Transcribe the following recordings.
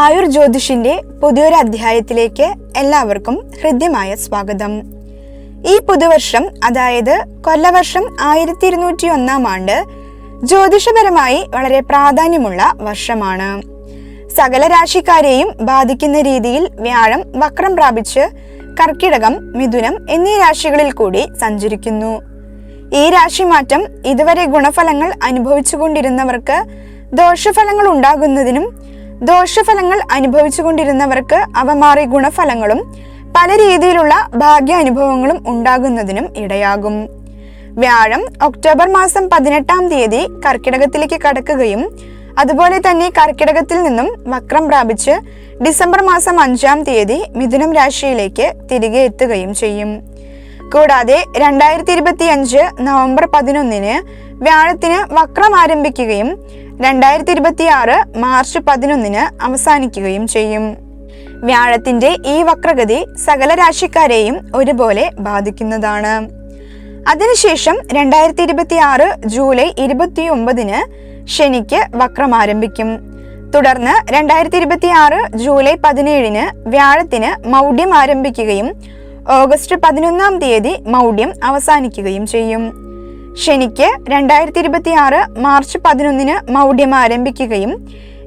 ആയുർ ജ്യോതിഷിന്റെ പുതിയൊരു അധ്യായത്തിലേക്ക് എല്ലാവർക്കും ഹൃദ്യമായ സ്വാഗതം. ഈ പുതുവർഷം അതായത് കൊല്ലവർഷം ആയിരത്തി ഇരുന്നൂറ്റി ഒന്നാം ആണ്ട് ജ്യോതിഷപരമായി വളരെ പ്രാധാന്യമുള്ള വർഷമാണ്. സകല രാശിക്കാരെയും ബാധിക്കുന്ന രീതിയിൽ വ്യാഴം വക്രം പ്രാപിച്ച് കർക്കിടകം മിഥുനം എന്നീ രാശികളിൽ കൂടി സഞ്ചരിക്കുന്നു. ഈ രാശിമാറ്റം ഇതുവരെ ഗുണഫലങ്ങൾ അനുഭവിച്ചുകൊണ്ടിരുന്നവർക്ക് ദോഷഫലങ്ങൾ ഉണ്ടാകുന്നതിനും ദോഷഫലങ്ങൾ അനുഭവിച്ചുകൊണ്ടിരുന്നവർക്ക് അവ മാറി ഗുണഫലങ്ങളും പല രീതിയിലുള്ള ഭാഗ്യാനുഭവങ്ങളും ഉണ്ടാകുന്നതിനും ഇടയാകും. വ്യാഴം ഒക്ടോബർ മാസം പതിനെട്ടാം തീയതി കർക്കിടകത്തിലേക്ക് കടക്കുകയും അതുപോലെ തന്നെ കർക്കിടകത്തിൽ നിന്നും വക്രം പ്രാപിച്ച് ഡിസംബർ മാസം അഞ്ചാം തീയതി മിഥുനം രാശിയിലേക്ക് തിരികെ എത്തുകയും ചെയ്യും. കൂടാതെ രണ്ടായിരത്തി ഇരുപത്തി അഞ്ച് നവംബർ പതിനൊന്നിന് വ്യാഴത്തിന് വക്രം ആരംഭിക്കുകയും രണ്ടായിരത്തി ഇരുപത്തി ആറ് മാർച്ച് പതിനൊന്നിന് അവസാനിക്കുകയും ചെയ്യും. വ്യാഴത്തിന്റെ ഈ വക്രഗതി സകല രാശിക്കാരെയും ഒരുപോലെ ബാധിക്കുന്നതാണ്. അതിനുശേഷം രണ്ടായിരത്തി ഇരുപത്തി ആറ് ജൂലൈ ഇരുപത്തി ഒമ്പതിന് ശനിക്ക് വക്രം ആരംഭിക്കും. തുടർന്ന് രണ്ടായിരത്തി ഇരുപത്തി ആറ് ജൂലൈ പതിനേഴിന് വ്യാഴത്തിന് മൗഢ്യം ആരംഭിക്കുകയും ഓഗസ്റ്റ് പതിനൊന്നാം തീയതി മൗഢ്യം അവസാനിക്കുകയും ചെയ്യും. ശനിക്ക് രണ്ടായിരത്തി ഇരുപത്തി ആറ് മാർച്ച് പതിനൊന്നിന് മൗഢ്യം ആരംഭിക്കുകയും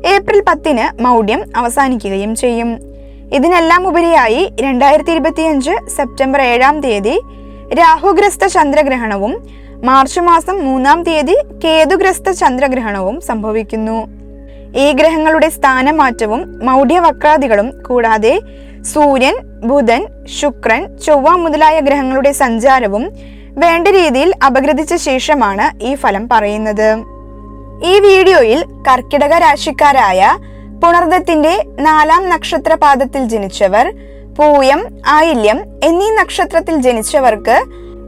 ഏപ്രിൽ പത്തിന് മൗഢ്യം അവസാനിക്കുകയും ചെയ്യും. ഇതിനെല്ലാം ഉപരിയായി രണ്ടായിരത്തി ഇരുപത്തിയഞ്ച് സെപ്റ്റംബർ ഏഴാം തീയതി രാഹുഗ്രസ്ത ചന്ദ്രഗ്രഹണവും മാർച്ച് മാസം മൂന്നാം തീയതി കേതുഗ്രസ്ത ചന്ദ്രഗ്രഹണവും സംഭവിക്കുന്നു. ഈ ഗ്രഹങ്ങളുടെ സ്ഥാനമാറ്റവും മൗഢ്യവക്രാദികളും കൂടാതെ സൂര്യൻ ബുധൻ ശുക്രൻ ചൊവ്വ മുതലായ ഗ്രഹങ്ങളുടെ സഞ്ചാരവും വേണ്ട രീതിയിൽ അപഗ്രഥിച്ച ശേഷമാണ് ഈ ഫലം പറയുന്നത്. ഈ വീഡിയോയിൽ കർക്കിടക രാശിക്കാരായ പുണർദത്തിന്റെ നാലാം നക്ഷത്ര പാദത്തിൽ ജനിച്ചവർ പൂയം ആയില്യം എന്നീ നക്ഷത്രത്തിൽ ജനിച്ചവർക്ക്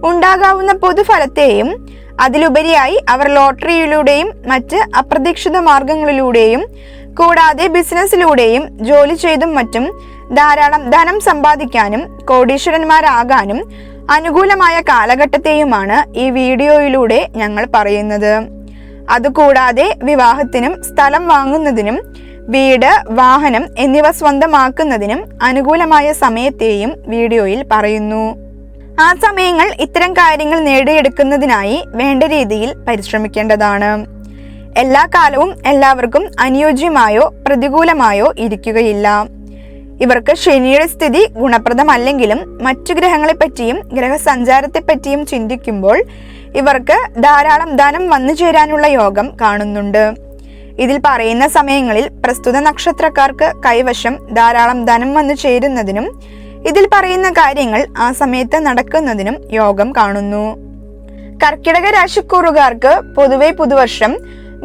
ഉണ്ടാകാവുന്ന പൊതുഫലത്തെയും അതിലുപരിയായി അവർ ലോട്ടറിയിലൂടെയും മറ്റ് അപ്രതീക്ഷിത മാർഗങ്ങളിലൂടെയും കൂടാതെ ബിസിനസ്സിലൂടെയും ജോലി ചെയ്തും മറ്റും ധാരാളം ധനം സമ്പാദിക്കാനും കോടീശ്വരന്മാരാകാനും അനുകൂലമായ കാലഘട്ടത്തെയുമാണ് ഈ വീഡിയോയിലൂടെ ഞങ്ങൾ പറയുന്നത്. അതുകൂടാതെ വിവാഹത്തിനും സ്ഥലം വാങ്ങുന്നതിനും വീട് വാഹനം എന്നിവ സ്വന്തമാക്കുന്നതിനും അനുകൂലമായ സമയത്തെയും വീഡിയോയിൽ പറയുന്നു. ആ സമയങ്ങൾ ഇത്തരം കാര്യങ്ങൾ നേടിയെടുക്കുന്നതിനായി വേണ്ട രീതിയിൽ പരിശ്രമിക്കേണ്ടതാണ്. എല്ലാ കാലവും എല്ലാവർക്കും അനുയോജ്യമായോ പ്രതികൂലമായോ ഇരിക്കുകയില്ല. ഇവർക്ക് ശനിയുടെ സ്ഥിതി ഗുണപ്രദമല്ലെങ്കിലും മറ്റു ഗ്രഹങ്ങളെപ്പറ്റിയും ഗ്രഹസഞ്ചാരത്തെപ്പറ്റിയും ചിന്തിക്കുമ്പോൾ ഇവർക്ക് ധാരാളം ധനം വന്നു ചേരാനുള്ള യോഗം കാണുന്നുണ്ട്. ഇതിൽ പറയുന്ന സമയങ്ങളിൽ പ്രസ്തുത നക്ഷത്രക്കാർക്ക് കൈവശം ധാരാളം ധനം വന്നു ചേരുന്നതിനും ഇതിൽ പറയുന്ന കാര്യങ്ങൾ ആ സമയത്ത് നടക്കുന്നതിനും യോഗം കാണുന്നു. കർക്കിടക രാശിക്കൂറുകാർക്ക് പൊതുവെ പുതുവർഷം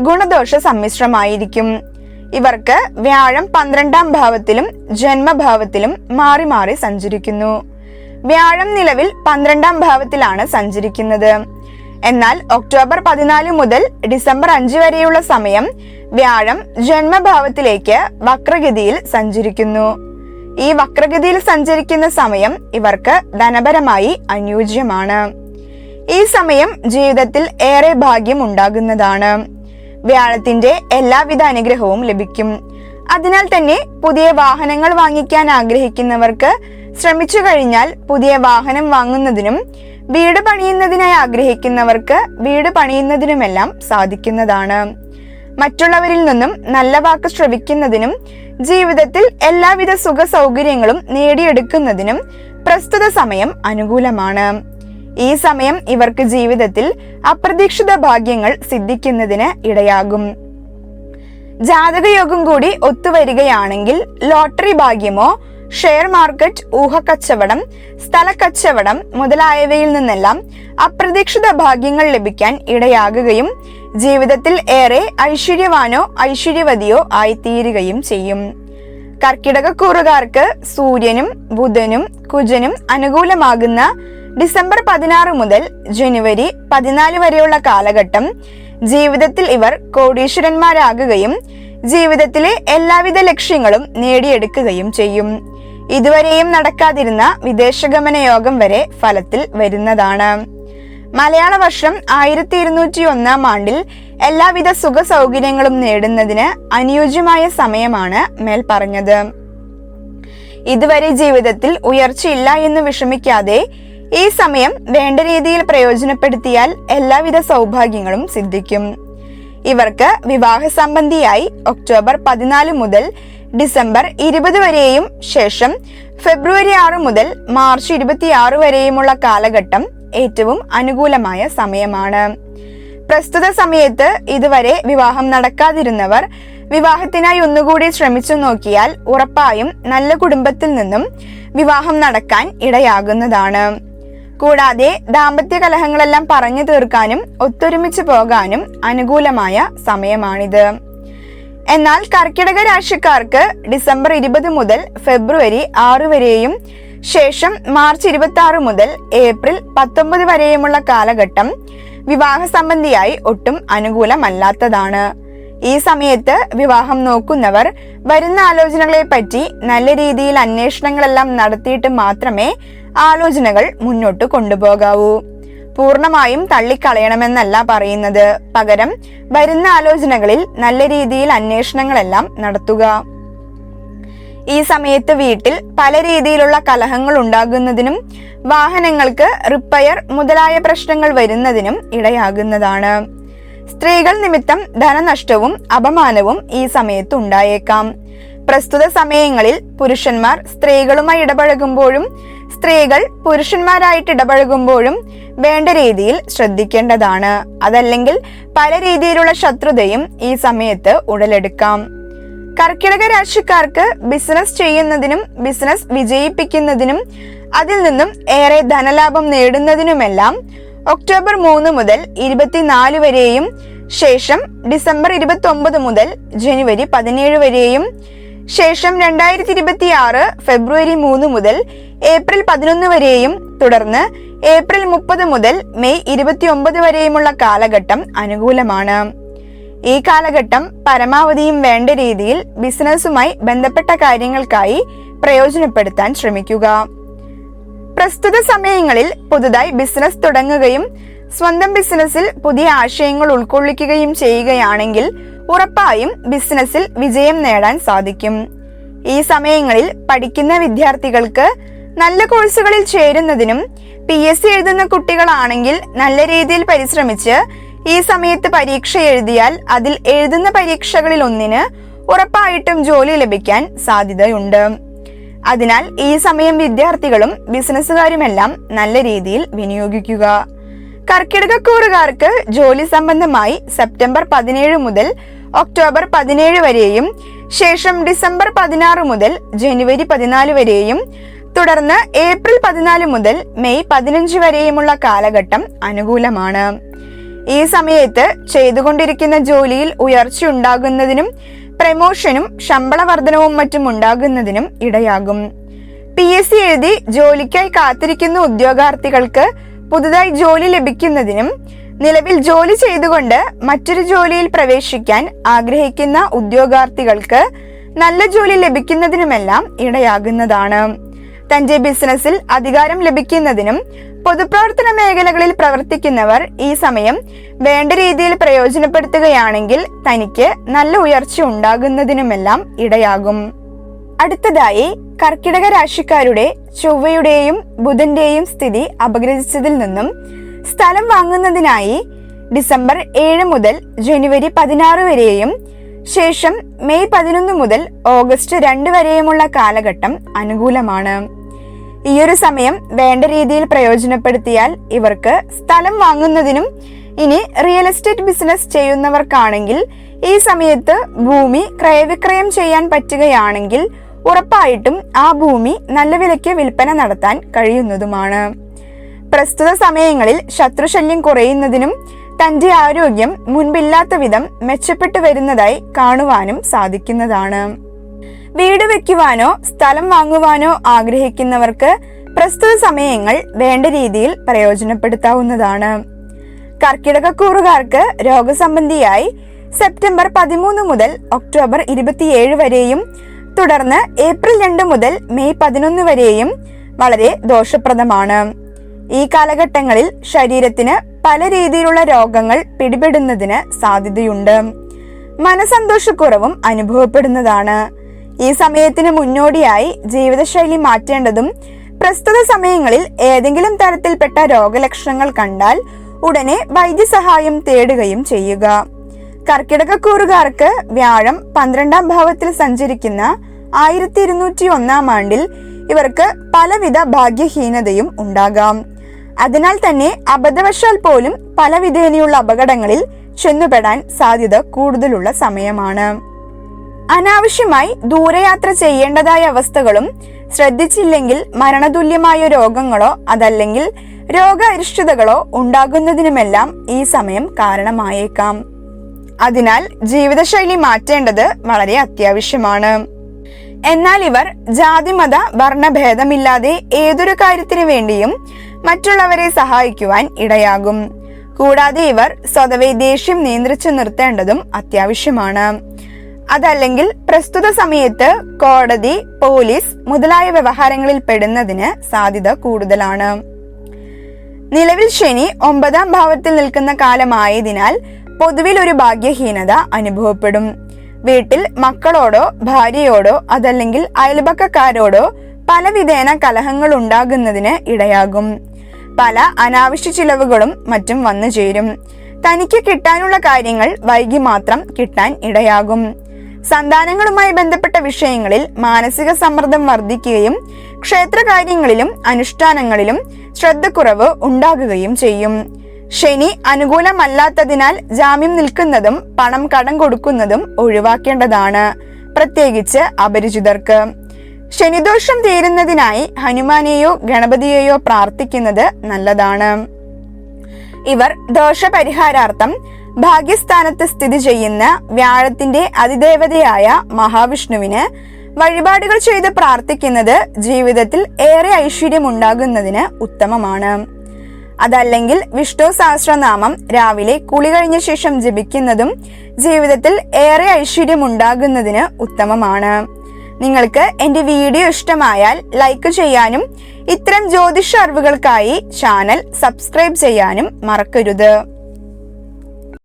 ഗുണദോഷ സമ്മിശ്രമായിരിക്കും. ഇവർക്ക് വ്യാഴം പന്ത്രണ്ടാം ഭാവത്തിലും ജന്മഭാവത്തിലും മാറി മാറി സഞ്ചരിക്കുന്നു. വ്യാഴം നിലവിൽ പന്ത്രണ്ടാം ഭാവത്തിലാണ് സഞ്ചരിക്കുന്നത്. എന്നാൽ ഒക്ടോബർ പതിനാല് മുതൽ ഡിസംബർ അഞ്ച് വരെയുള്ള സമയം വ്യാഴം ജന്മഭാവത്തിലേക്ക് വക്രഗതിയിൽ സഞ്ചരിക്കുന്നു. ഈ വക്രഗതിയിൽ സഞ്ചരിക്കുന്ന സമയം ഇവർക്ക് ധനപരമായി അനുയോജ്യമാണ്. ഈ സമയം ജീവിതത്തിൽ ഏറെ ഭാഗ്യം ഉണ്ടാകുന്നതാണ്. വ്യാഴത്തിന്റെ എല്ലാവിധ അനുഗ്രഹവും ലഭിക്കും. അതിനാൽ തന്നെ പുതിയ വാഹനങ്ങൾ വാങ്ങിക്കാൻ ആഗ്രഹിക്കുന്നവർക്ക് ശ്രമിച്ചു കഴിഞ്ഞാൽ പുതിയ വാഹനം വാങ്ങുന്നതിനും വീട് പണിയുന്നതിനായി ആഗ്രഹിക്കുന്നവർക്ക് വീട് പണിയുന്നതിനുമെല്ലാം സാധിക്കുന്നതാണ്. മറ്റുള്ളവരിൽ നിന്നും നല്ല വാക്ക് ശ്രവിക്കുന്നതിനും ജീവിതത്തിൽ എല്ലാവിധ സുഖ സൗകര്യങ്ങളും നേടിയെടുക്കുന്നതിനും പ്രസ്തുത സമയം അനുകൂലമാണ്. ഈ സമയം ഇവർക്ക് ജീവിതത്തിൽ അപ്രതീക്ഷിത ഭാഗ്യങ്ങൾ സിദ്ധിക്കുന്നതിന് ഇടയാകും. ജാതകയോഗം കൂടി ഒത്തുവരികയാണെങ്കിൽ ലോട്ടറി ഭാഗ്യമോ ഷെയർ മാർക്കറ്റ് ഊഹക്കച്ചവടം സ്ഥലക്കച്ചവടം മുതലായവയിൽ നിന്നെല്ലാം അപ്രതീക്ഷിത ഭാഗ്യങ്ങൾ ലഭിക്കാൻ ഇടയാകുകയും ജീവിതത്തിൽ ഏറെ ഐശ്വര്യവാനോ ഐശ്വര്യവതിയോ ആയിത്തീരുകയും ചെയ്യും. കർക്കിടകക്കൂറുകാർക്ക് സൂര്യനും ബുധനും കുജനും അനുകൂലമാകുന്ന ഡിസംബർ പതിനാറ് മുതൽ ജനുവരി പതിനാല് വരെയുള്ള കാലഘട്ടം ജീവിതത്തിൽ ഇവർ കോടീശ്വരന്മാരാകുകയും ജീവിതത്തിലെ എല്ലാവിധ ലക്ഷ്യങ്ങളും നേടിയെടുക്കുകയും ചെയ്യും. ഇതുവരെയും നടക്കാതിരുന്ന വിദേശഗമന യോഗം വരെ ഫലത്തിൽ വരുന്നതാണ്. മലയാള വർഷം ആയിരത്തി ഇരുന്നൂറ്റി ഒന്നാം ആണ്ടിൽ എല്ലാവിധ സുഖ സൗകര്യങ്ങളും നേടുന്നതിന് അനുയോജ്യമായ സമയമാണ് മേൽ പറഞ്ഞത് ഇതുവരെ ജീവിതത്തിൽ ഉയർച്ചയില്ല എന്ന് വിഷമിക്കാതെ ഈ സമയം വേണ്ട രീതിയിൽ പ്രയോജനപ്പെടുത്തിയാൽ എല്ലാവിധ സൗഭാഗ്യങ്ങളും സിദ്ധിക്കും. ഇവർക്ക് വിവാഹ സംബന്ധിയായി ഒക്ടോബർ പതിനാല് മുതൽ ഡിസംബർ ഇരുപത് വരെയും ശേഷം ഫെബ്രുവരി ആറ് മുതൽ മാർച്ച് ഇരുപത്തിയാറ് വരെയുമുള്ള കാലഘട്ടം ഏറ്റവും അനുകൂലമായ സമയമാണ്. പ്രസ്തുത സമയത്ത് ഇതുവരെ വിവാഹം നടക്കാതിരുന്നവർ വിവാഹത്തിനായി ഒന്നുകൂടി ശ്രമിച്ചു നോക്കിയാൽ ഉറപ്പായും നല്ല കുടുംബത്തിൽ നിന്നും വിവാഹം നടക്കാൻ ഇടയാകുന്നതാണ്. കൂടാതെ ദാമ്പത്യ കലഹങ്ങളെല്ലാം പറഞ്ഞു തീർക്കാനും ഒത്തൊരുമിച്ച് പോകാനും അനുകൂലമായ സമയമാണിത്. എന്നാൽ കർക്കിടക രാശിക്കാർക്ക് ഡിസംബർ ഇരുപത് മുതൽ ഫെബ്രുവരി ആറ് വരെയും ശേഷം മാർച്ച് ഇരുപത്തി ആറ് മുതൽ ഏപ്രിൽ പത്തൊമ്പത് വരെയുമുള്ള കാലഘട്ടം വിവാഹ സംബന്ധിയായി ഒട്ടും അനുകൂലമല്ലാത്തതാണ്. ഈ സമയത്ത് വിവാഹം നോക്കുന്നവർ വരുന്ന ആലോചനകളെ പറ്റി നല്ല രീതിയിൽ അന്വേഷണങ്ങളെല്ലാം നടത്തിയിട്ട് മാത്രമേ ആലോചനകൾ മുന്നോട്ട് കൊണ്ടുപോകാവൂ. പൂർണമായും തള്ളിക്കളയണമെന്നല്ല പറയുന്നത്. പകരം വരുന്ന ആലോചനകളിൽ നല്ല രീതിയിൽ അന്വേഷണങ്ങളെല്ലാം നടത്തുക. ഈ സമയത്ത് വീട്ടിൽ പല രീതിയിലുള്ള കലഹങ്ങൾ ഉണ്ടാകുന്നതിനും വാഹനങ്ങൾക്ക് റിപ്പയർ മുതലായ പ്രശ്നങ്ങൾ വരുന്നതിനും ഇടയാകുന്നതാണ്. സ്ത്രീകൾ നിമിത്തം ധനനഷ്ടവും അപമാനവും ഈ സമയത്ത് ഉണ്ടായേക്കാം. പ്രസ്തുത സമയങ്ങളിൽ പുരുഷന്മാർ സ്ത്രീകളുമായി ഇടപഴകുമ്പോഴും സ്ത്രീകൾ പുരുഷന്മാരായിട്ട് ഇടപഴകുമ്പോഴും വേണ്ട രീതിയിൽ ശ്രദ്ധിക്കേണ്ടതാണ്. അതല്ലെങ്കിൽ പല രീതിയിലുള്ള ശത്രുതയും ഈ സമയത്ത് ഉടലെടുക്കാം. കർക്കിടക രാശിക്കാർക്ക് ബിസിനസ് ചെയ്യുന്നതിനും ബിസിനസ് വിജയിപ്പിക്കുന്നതിനും അതിൽ നിന്നും ഏറെ ധനലാഭം നേടുന്നതിനുമെല്ലാം ഒക്ടോബർ മൂന്ന് മുതൽ ഇരുപത്തിനാല് വരെയും ശേഷം ഡിസംബർ ഇരുപത്തി ഒമ്പത് മുതൽ ജനുവരി പതിനേഴ് വരെയും ശേഷം രണ്ടായിരത്തി ഇരുപത്തി ആറ് ഫെബ്രുവരി മൂന്ന് മുതൽ ഏപ്രിൽ പതിനൊന്ന് വരെയും തുടർന്ന് ഏപ്രിൽ മുപ്പത് മുതൽ മെയ് ഇരുപത്തിയൊമ്പത് വരെയുമുള്ള കാലഘട്ടം അനുകൂലമാണ്. ഈ കാലഘട്ടം പരമാവധിയും വേണ്ട രീതിയിൽ ബിസിനസ്സുമായി ബന്ധപ്പെട്ട കാര്യങ്ങൾക്കായി പ്രയോജനപ്പെടുത്താൻ ശ്രമിക്കുക. പ്രസ്തുത സമയങ്ങളിൽ പുതുതായി ബിസിനസ് തുടങ്ങുകയും സ്വന്തം ബിസിനസ്സിൽ പുതിയ ആശയങ്ങൾ ഉൾക്കൊള്ളിക്കുകയും ചെയ്യുകയാണെങ്കിൽ ഉറപ്പായും ബിസിനസ്സിൽ വിജയം നേടാൻ സാധിക്കും. ഈ സമയങ്ങളിൽ പഠിക്കുന്ന വിദ്യാർത്ഥികൾക്ക് നല്ല കോഴ്സുകളിൽ ചേരുന്നതിനും പി എസ് സി എഴുതുന്ന കുട്ടികളാണെങ്കിൽ നല്ല രീതിയിൽ പരിശ്രമിച്ച് ഈ സമയത്ത് പരീക്ഷ എഴുതിയാൽ അതിൽ എഴുതുന്ന പരീക്ഷകളിൽ ഒന്നിന് ഉറപ്പായിട്ടും ജോലി ലഭിക്കാൻ സാധ്യതയുണ്ട്. അതിനാൽ ഈ സമയം വിദ്യാർത്ഥികളും ബിസിനസ്സുകാരുമെല്ലാം നല്ല രീതിയിൽ വിനിയോഗിക്കുക. കർക്കിടകക്കൂറുകാർക്ക് ജോലി സംബന്ധമായി സെപ്റ്റംബർ പതിനേഴ് മുതൽ ഒക്ടോബർ പതിനേഴ് വരെയും ശേഷം ഡിസംബർ പതിനാറ് മുതൽ ജനുവരി പതിനാല് വരെയും തുടർന്ന് ഏപ്രിൽ പതിനാല് മുതൽ മെയ് പതിനഞ്ച് വരെയുമുള്ള കാലഘട്ടം അനുകൂലമാണ്. ഈ സമയത്ത് ചെയ്തുകൊണ്ടിരിക്കുന്ന ജോലിയിൽ ഉയർച്ച ഉണ്ടാകുന്നതിനും പ്രമോഷനും ശമ്പള വർധനവും മറ്റും ഉണ്ടാകുന്നതിനും ഇടയാകും. പി എസ് സി എഴുതി ജോലിക്കായി കാത്തിരിക്കുന്ന ഉദ്യോഗാർത്ഥികൾക്ക് പുതുതായി ജോലി ലഭിക്കുന്നതിനും നിലവിൽ ജോലി ചെയ്തുകൊണ്ട് മറ്റൊരു ജോലിയിൽ പ്രവേശിക്കാൻ ആഗ്രഹിക്കുന്ന ഉദ്യോഗാർത്ഥികൾക്ക് നല്ല ജോലി ലഭിക്കുന്നതിനുമെല്ലാം ഇടയാകുന്നതാണ്. തന്റെ ബിസിനസ്സിൽ അധികാരം ലഭിക്കുന്നതിനും പൊതുപ്രവർത്തന മേഖലകളിൽ പ്രവർത്തിക്കുന്നവർ ഈ സമയം വേണ്ട രീതിയിൽ പ്രയോജനപ്പെടുത്തുകയാണെങ്കിൽ തനിക്ക് നല്ല ഉയർച്ച ഉണ്ടാകുന്നതിനുമെല്ലാം ഇടയാകും. അടുത്തതായി കർക്കിടക രാശിക്കാരുടെ ചൊവ്വയുടെയും ബുധന്റെയും സ്ഥിതി അപഗ്രഥിച്ചതിൽ നിന്നും സ്ഥലം വാങ്ങുന്നതിനായി ഡിസംബർ ഏഴ് മുതൽ ജനുവരി പതിനാറ് വരെയും ശേഷം മെയ് പതിനൊന്ന് മുതൽ ഓഗസ്റ്റ് രണ്ട് വരെയുമുള്ള കാലഘട്ടം അനുകൂലമാണ്. ഈയൊരു സമയം വേണ്ട രീതിയിൽ പ്രയോജനപ്പെടുത്തിയാൽ ഇവർക്ക് സ്ഥലം വാങ്ങുന്നതിനും ഇനി റിയൽ എസ്റ്റേറ്റ് ബിസിനസ് ചെയ്യുന്നവർക്കാണെങ്കിൽ ഈ സമയത്ത് ഭൂമി ക്രയവിക്രയം ചെയ്യാൻ പറ്റുകയാണെങ്കിൽ ഉറപ്പായിട്ടും ആ ഭൂമി നല്ല വിലയ്ക്ക് വിൽപ്പന നടത്താൻ കഴിയുന്നതുമാണ്. പ്രസ്തുത സമയങ്ങളിൽ ശത്രുശല്യം കുറയുന്നതിനും തന്റെ ആരോഗ്യം മുൻപില്ലാത്ത വിധം മെച്ചപ്പെട്ടു വരുന്നതായി കാണുവാനും സാധിക്കുന്നതാണ്. വീട് വെക്കുവാനോ സ്ഥലം വാങ്ങുവാനോ ആഗ്രഹിക്കുന്നവർക്ക് പ്രസ്തുത സമയങ്ങൾ വേണ്ട രീതിയിൽ പ്രയോജനപ്പെടുത്താവുന്നതാണ്. കർക്കിടകക്കൂറുകാർക്ക് രോഗസംബന്ധിയായി സെപ്റ്റംബർ പതിമൂന്ന് മുതൽ ഒക്ടോബർ ഇരുപത്തിയേഴ് വരെയും തുടർന്ന് ഏപ്രിൽ രണ്ട് മുതൽ മെയ് പതിനൊന്ന് വരെയും വളരെ ദോഷപ്രദമാണ്. ഈ കാലഘട്ടങ്ങളിൽ ശരീരത്തിന് പല രീതിയിലുള്ള രോഗങ്ങൾ പിടിപെടുന്നതിന് സാധ്യതയുണ്ട്. മനസന്തോഷക്കുറവും അനുഭവപ്പെടുന്നതാണ്. ഈ സമയത്തിന് മുന്നോടിയായി ജീവിതശൈലി മാറ്റേണ്ടതും പ്രസ്തുത സമയങ്ങളിൽ ഏതെങ്കിലും തരത്തിൽപ്പെട്ട രോഗലക്ഷണങ്ങൾ കണ്ടാൽ ഉടനെ വൈദ്യസഹായം തേടുകയും ചെയ്യുക. കർക്കിടകക്കൂറുകാർക്ക് വ്യാഴം പന്ത്രണ്ടാം ഭാവത്തിൽ സഞ്ചരിക്കുന്ന ആയിരത്തി ഇരുന്നൂറ്റി ഒന്നാം ആണ്ടിൽ ഇവർക്ക് പലവിധ ഭാഗ്യഹീനതയും ഉണ്ടാകാം. അതിനാൽ തന്നെ അബദ്ധവശാൽ പോലും പലവിധേനയുള്ള അപകടങ്ങളിൽ ചെന്നുപെടാൻ സാധ്യത കൂടുതലുള്ള സമയമാണ്. അനാവശ്യമായി ദൂരയാത്ര ചെയ്യേണ്ടതായ അവസ്ഥകളും ശ്രദ്ധിച്ചില്ലെങ്കിൽ മരണതുല്യമായ രോഗങ്ങളോ അതല്ലെങ്കിൽ രോഗാരിഷ്ടതകളോ ഉണ്ടാകുന്നതിനുമെല്ലാം ഈ സമയം കാരണമായേക്കാം. അതിനാൽ ജീവിതശൈലി മാറ്റേണ്ടത് വളരെ അത്യാവശ്യമാണ്. എന്നാൽ ഇവർ ജാതിമത വർണഭേദമില്ലാതെ ഏതൊരു കാര്യത്തിനു വേണ്ടിയും മറ്റുള്ളവരെ സഹായിക്കുവാൻ ഇടയാകും. കൂടാതെ ഇവർ സ്വതവേ ദേഷ്യം നിയന്ത്രിച്ചു നിർത്തേണ്ടതും അത്യാവശ്യമാണ്. അതല്ലെങ്കിൽ പ്രസ്തുത സമയത്ത് കോടതി പോലീസ് മുതലായ വ്യവഹാരങ്ങളിൽ പെടുന്നതിന് സാധ്യത കൂടുതലാണ്. നിലവിൽ ശനി ഒമ്പതാം ഭാവത്തിൽ നിൽക്കുന്ന കാലമായതിനാൽ പൊതുവിൽ ഒരു ഭാഗ്യഹീനത അനുഭവപ്പെടും. വീട്ടിൽ മക്കളോടോ ഭാര്യയോടോ അതല്ലെങ്കിൽ അയൽപക്കക്കാരോടോ പലവിധേന കലഹങ്ങൾ ഉണ്ടാകുന്നതിന് ഇടയാകും. പല അനാവശ്യ ചിലവുകളും മറ്റും വന്നു ചേരും. തനിക്ക് കിട്ടാനുള്ള കാര്യങ്ങൾ വൈകി മാത്രം കിട്ടാൻ ഇടയാകും. സന്താനങ്ങളുമായി ബന്ധപ്പെട്ട വിഷയങ്ങളിൽ മാനസിക സമ്മർദ്ദം വർദ്ധിക്കുകയും ക്ഷേത്രകാര്യങ്ങളിലും അനുഷ്ഠാനങ്ങളിലും ശ്രദ്ധക്കുറവ് ഉണ്ടാകുകയും ചെയ്യും. ശനി അനുകൂലമല്ലാത്തതിനാൽ ജാമ്യം നിൽക്കുന്നതും പണം കടം കൊടുക്കുന്നതും ഒഴിവാക്കേണ്ടതാണ്. പ്രത്യേകിച്ച് അപരിചിതർക്ക്. ശനിദോഷം തീരുന്നതിനായി ഹനുമാനെയോ ഗണപതിയെയോ പ്രാർത്ഥിക്കുന്നത് നല്ലതാണ്. ഇവർ ദോഷപരിഹാരാർത്ഥം ഭാഗ്യസ്ഥാനത്ത് സ്ഥിതി ചെയ്യുന്ന വ്യാഴത്തിന്റെ അതിദേവതയായ മഹാവിഷ്ണുവിന് വഴിപാടുകൾ ചെയ്ത് പ്രാർത്ഥിക്കുന്നത് ജീവിതത്തിൽ ഏറെ ഐശ്വര്യം ഉണ്ടാകുന്നതിന് ഉത്തമമാണ്. അതല്ലെങ്കിൽ വിഷ്ണു സഹസ്രനാമം രാവിലെ കുളി കഴിഞ്ഞ ശേഷം ജപിക്കുന്നതും ജീവിതത്തിൽ ഏറെ ഐശ്വര്യം ഉണ്ടാകുന്നതിന് ഉത്തമമാണ്. നിങ്ങൾക്ക് എന്റെ വീഡിയോ ഇഷ്ടമായാൽ ലൈക്ക് ചെയ്യാനും ഇത്തരം ജ്യോതിഷ അറിവുകൾക്കായി ചാനൽ സബ്സ്ക്രൈബ് ചെയ്യാനും മറക്കരുത്.